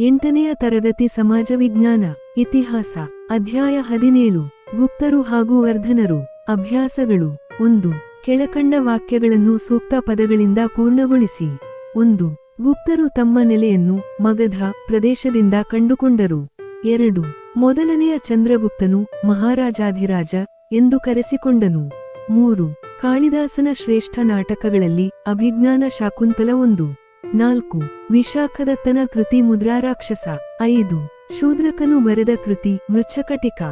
ಎಂಟನೆಯ ತರಗತಿ ಸಮಾಜ ವಿಜ್ಞಾನ ಇತಿಹಾಸ, ಅಧ್ಯಾಯ ಹದಿನೇಳು. ಗುಪ್ತರು ಹಾಗೂ ವರ್ಧನರು, ಅಭ್ಯಾಸಗಳು. ಒಂದು, ಕೆಳಕಂಡ ವಾಕ್ಯಗಳನ್ನು ಸೂಕ್ತ ಪದಗಳಿಂದ ಪೂರ್ಣಗೊಳಿಸಿ. ಒಂದು, ಗುಪ್ತರು ತಮ್ಮ ನೆಲೆಯನ್ನು ಮಗಧ ಪ್ರದೇಶದಿಂದ ಕಂಡುಕೊಂಡರು. ಎರಡು, ಮೊದಲನೆಯ ಚಂದ್ರಗುಪ್ತನು ಮಹಾರಾಜಾಧಿರಾಜ ಎಂದು ಕರೆಸಿಕೊಂಡನು. ಮೂರು, ಕಾಳಿದಾಸನ ಶ್ರೇಷ್ಠ ನಾಟಕಗಳಲ್ಲಿ ಅಭಿಜ್ಞಾನ ಶಾಕುಂತಲ ಒಂದು. ನಾಲ್ಕು. ವಿಶಾಖದತ್ತನ ಕೃತಿ ಮುದ್ರಾರಾಕ್ಷಸ. ಐದು. ಶೂದ್ರಕನು ಬರೆದ ಕೃತಿ ಮೃಚ್ಛಕಟಿಕ.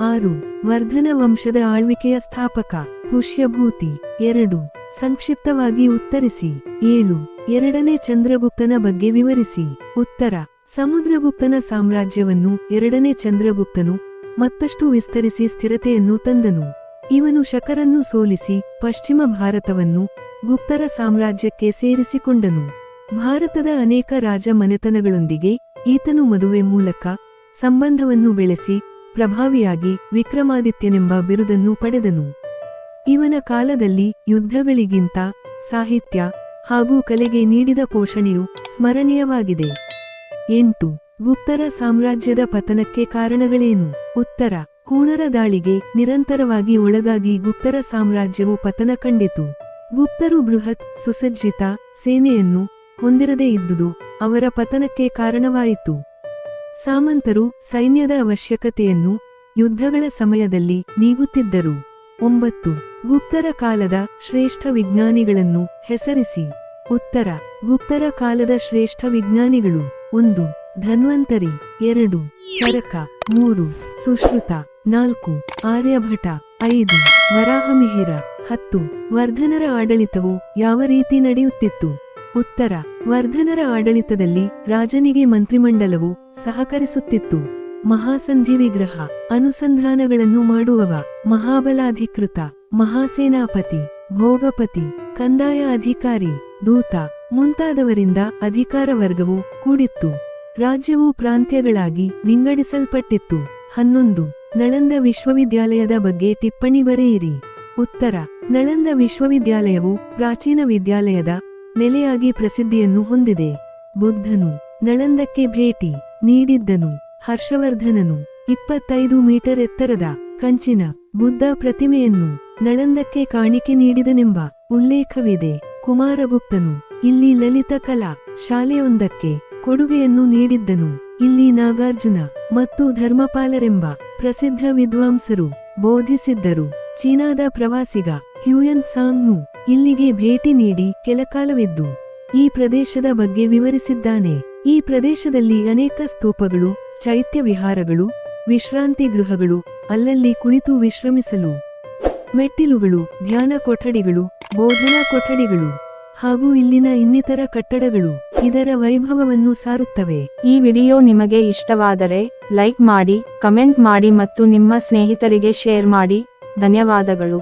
ಆರು. ವರ್ಧನ ವಂಶದ ಆಳ್ವಿಕೆಯ ಸ್ಥಾಪಕ. ಪುಷ್ಯಭೂತಿ. ಎರಡು. ಸಂಕ್ಷಿಪ್ತವಾಗಿ ಉತ್ತರಿಸಿ. ಏಳು. ಎರಡನೇ ಚಂದ್ರಗುಪ್ತನ ಬಗ್ಗೆ ವಿವರಿಸಿ. ಉತ್ತರ. ಸಮುದ್ರಗುಪ್ತನ ಸಾಮ್ರಾಜ್ಯವನ್ನು ಎರಡನೇ ಚಂದ್ರಗುಪ್ತನು ಮತ್ತಷ್ಟು ವಿಸ್ತರಿಸಿ ಸ್ಥಿರತೆಯನ್ನು ತಂದನು. ಇವನು ಶಕರನ್ನು ಸೋಲಿಸಿ ಪಶ್ಚಿಮ ಭಾರತವನ್ನು ಗುಪ್ತರ ಸಾಮ್ರಾಜ್ಯಕ್ಕೆ ಸೇರಿಸಿಕೊಂಡನು. ಭಾರತದ ಅನೇಕ ರಾಜ ಮನೆತನಗಳೊಂದಿಗೆ ಈತನು ಮದುವೆ ಮೂಲಕ ಸಂಬಂಧವನ್ನು ಬೆಳೆಸಿ ಪ್ರಭಾವಿಯಾಗಿ ವಿಕ್ರಮಾದಿತ್ಯನೆಂಬ ಬಿರುದನ್ನು ಪಡೆದನು. ಇವನ ಕಾಲದಲ್ಲಿ ಯುದ್ಧಗಳಿಗಿಂತ ಸಾಹಿತ್ಯ ಹಾಗೂ ಕಲೆಗೆ ನೀಡಿದ ಪೋಷಣೆಯು ಸ್ಮರಣೀಯವಾಗಿದೆ. ಎಂಟು. ಗುಪ್ತರ ಸಾಮ್ರಾಜ್ಯದ ಪತನಕ್ಕೆ ಕಾರಣಗಳೇನು? ಉತ್ತರ. ಹೂಣರ ದಾಳಿಗೆ ನಿರಂತರವಾಗಿ ಒಳಗಾಗಿ ಗುಪ್ತರ ಸಾಮ್ರಾಜ್ಯವು ಪತನ ಕಂಡಿತು. ಗುಪ್ತರು ಬೃಹತ್ ಸುಸಜ್ಜಿತ ಸೇನೆಯನ್ನು ಹೊಂದಿರದೇ ಇದ್ದುದು ಅವರ ಪತನಕ್ಕೆ ಕಾರಣವಾಯಿತು. ಸಾಮಂತರು ಸೈನ್ಯದ ಅವಶ್ಯಕತೆಯನ್ನು ಯುದ್ಧಗಳ ಸಮಯದಲ್ಲಿ ನೀಗುತ್ತಿದ್ದರು. ಒಂಬತ್ತು. ಗುಪ್ತರ ಕಾಲದ ಶ್ರೇಷ್ಠ ವಿಜ್ಞಾನಿಗಳನ್ನು ಹೆಸರಿಸಿ. ಉತ್ತರ. ಗುಪ್ತರ ಕಾಲದ ಶ್ರೇಷ್ಠ ವಿಜ್ಞಾನಿಗಳು. ಒಂದು. ಧನ್ವಂತರಿ. ಎರಡು. ಚರಕ. ಮೂರು. ಸುಶ್ರುತ. ನಾಲ್ಕು. ಆರ್ಯಭಟ. ಐದು. ವರಾಹಮಿಹಿರ. ಹತ್ತು. ವರ್ಧನರ ಆಡಳಿತವು ಯಾವ ರೀತಿ ನಡೆಯುತ್ತಿತ್ತು? ಉತ್ತರ. ವರ್ಧನರ ಆಡಳಿತದಲ್ಲಿ ರಾಜನಿಗೆ ಮಂತ್ರಿಮಂಡಲವು ಸಹಕರಿಸುತ್ತಿತ್ತು. ಮಹಾಸಂಧಿ ವಿಗ್ರಹ ಅನುಸಂಧಾನಗಳನ್ನು ಮಾಡುವವ, ಮಹಾಬಲಾಧಿಕೃತ, ಮಹಾಸೇನಾಪತಿ, ಭೋಗಪತಿ, ಕಂದಾಯ ಅಧಿಕಾರಿ, ದೂತ ಮುಂತಾದವರಿಂದ ಅಧಿಕಾರ ವರ್ಗವು ಕೂಡಿತ್ತು. ರಾಜ್ಯವು ಪ್ರಾಂತ್ಯಗಳಾಗಿ ವಿಂಗಡಿಸಲ್ಪಟ್ಟಿತ್ತು. ಹನ್ನೊಂದು. ನಳಂದ ವಿಶ್ವವಿದ್ಯಾಲಯದ ಬಗ್ಗೆ ಟಿಪ್ಪಣಿ ಬರೆಯಿರಿ. ಉತ್ತರ. ನಳಂದ ವಿಶ್ವವಿದ್ಯಾಲಯವು ಪ್ರಾಚೀನ ವಿದ್ಯಾಲಯದ ನೆಲೆಯಾಗಿ ಪ್ರಸಿದ್ಧಿಯನ್ನು ಹೊಂದಿದೆ. ಬುದ್ಧನು ನಳಂದಕ್ಕೆ ಭೇಟಿ ನೀಡಿದ್ದನು. ಹರ್ಷವರ್ಧನನು ಇಪ್ಪತ್ತೈದು ಮೀಟರ್ ಎತ್ತರದ ಕಂಚಿನ ಬುದ್ಧ ಪ್ರತಿಮೆಯನ್ನು ನಳಂದಕ್ಕೆ ಕಾಣಿಕೆ ನೀಡಿದನೆಂಬ ಉಲ್ಲೇಖವಿದೆ. ಕುಮಾರಗುಪ್ತನು ಇಲ್ಲಿ ಲಲಿತ ಕಲಾ ಶಾಲೆಯೊಂದಕ್ಕೆ ಕೊಡುಗೆಯನ್ನು ನೀಡಿದ್ದನು. ಇಲ್ಲಿ ನಾಗಾರ್ಜುನ ಮತ್ತು ಧರ್ಮಪಾಲರೆಂಬ ಪ್ರಸಿದ್ಧ ವಿದ್ವಾಂಸರು ಬೋಧಿಸಿದ್ದರು. ಚೀನಾದ ಪ್ರವಾಸಿಗ ಹ್ಯೂಯನ್ ಸಾಂಗ್ನು ಇಲ್ಲಿಗೆ ಭೇಟಿ ನೀಡಿ ಕೆಲಕಾಲವಿದ್ದು ಈ ಪ್ರದೇಶದ ಬಗ್ಗೆ ವಿವರಿಸಿದ್ದಾನೆ. ಈ ಪ್ರದೇಶದಲ್ಲಿ ಅನೇಕ ಸ್ತೂಪಗಳು, ಚೈತ್ಯ ವಿಹಾರಗಳು, ವಿಶ್ರಾಂತಿ ಗೃಹಗಳು, ಅಲ್ಲಲ್ಲಿ ಕುಳಿತು ವಿಶ್ರಮಿಸಲು, ಮೆಟ್ಟಿಲುಗಳು, ಧ್ಯಾನ ಕೊಠಡಿಗಳು, ಬೋಧನಾ ಕೊಠಡಿಗಳು ಹಾಗೂ ಇಲ್ಲಿನ ಇನ್ನಿತರ ಕಟ್ಟಡಗಳು ಇದರ ವೈಭವವನ್ನು ಸಾರುತ್ತವೆ. ಈ ವಿಡಿಯೋ ನಿಮಗೆ ಇಷ್ಟವಾದರೆ ಲೈಕ್ ಮಾಡಿ, ಕಮೆಂಟ್ ಮಾಡಿ ಮತ್ತು ನಿಮ್ಮ ಸ್ನೇಹಿತರಿಗೆ ಶೇರ್ ಮಾಡಿ. ಧನ್ಯವಾದಗಳು.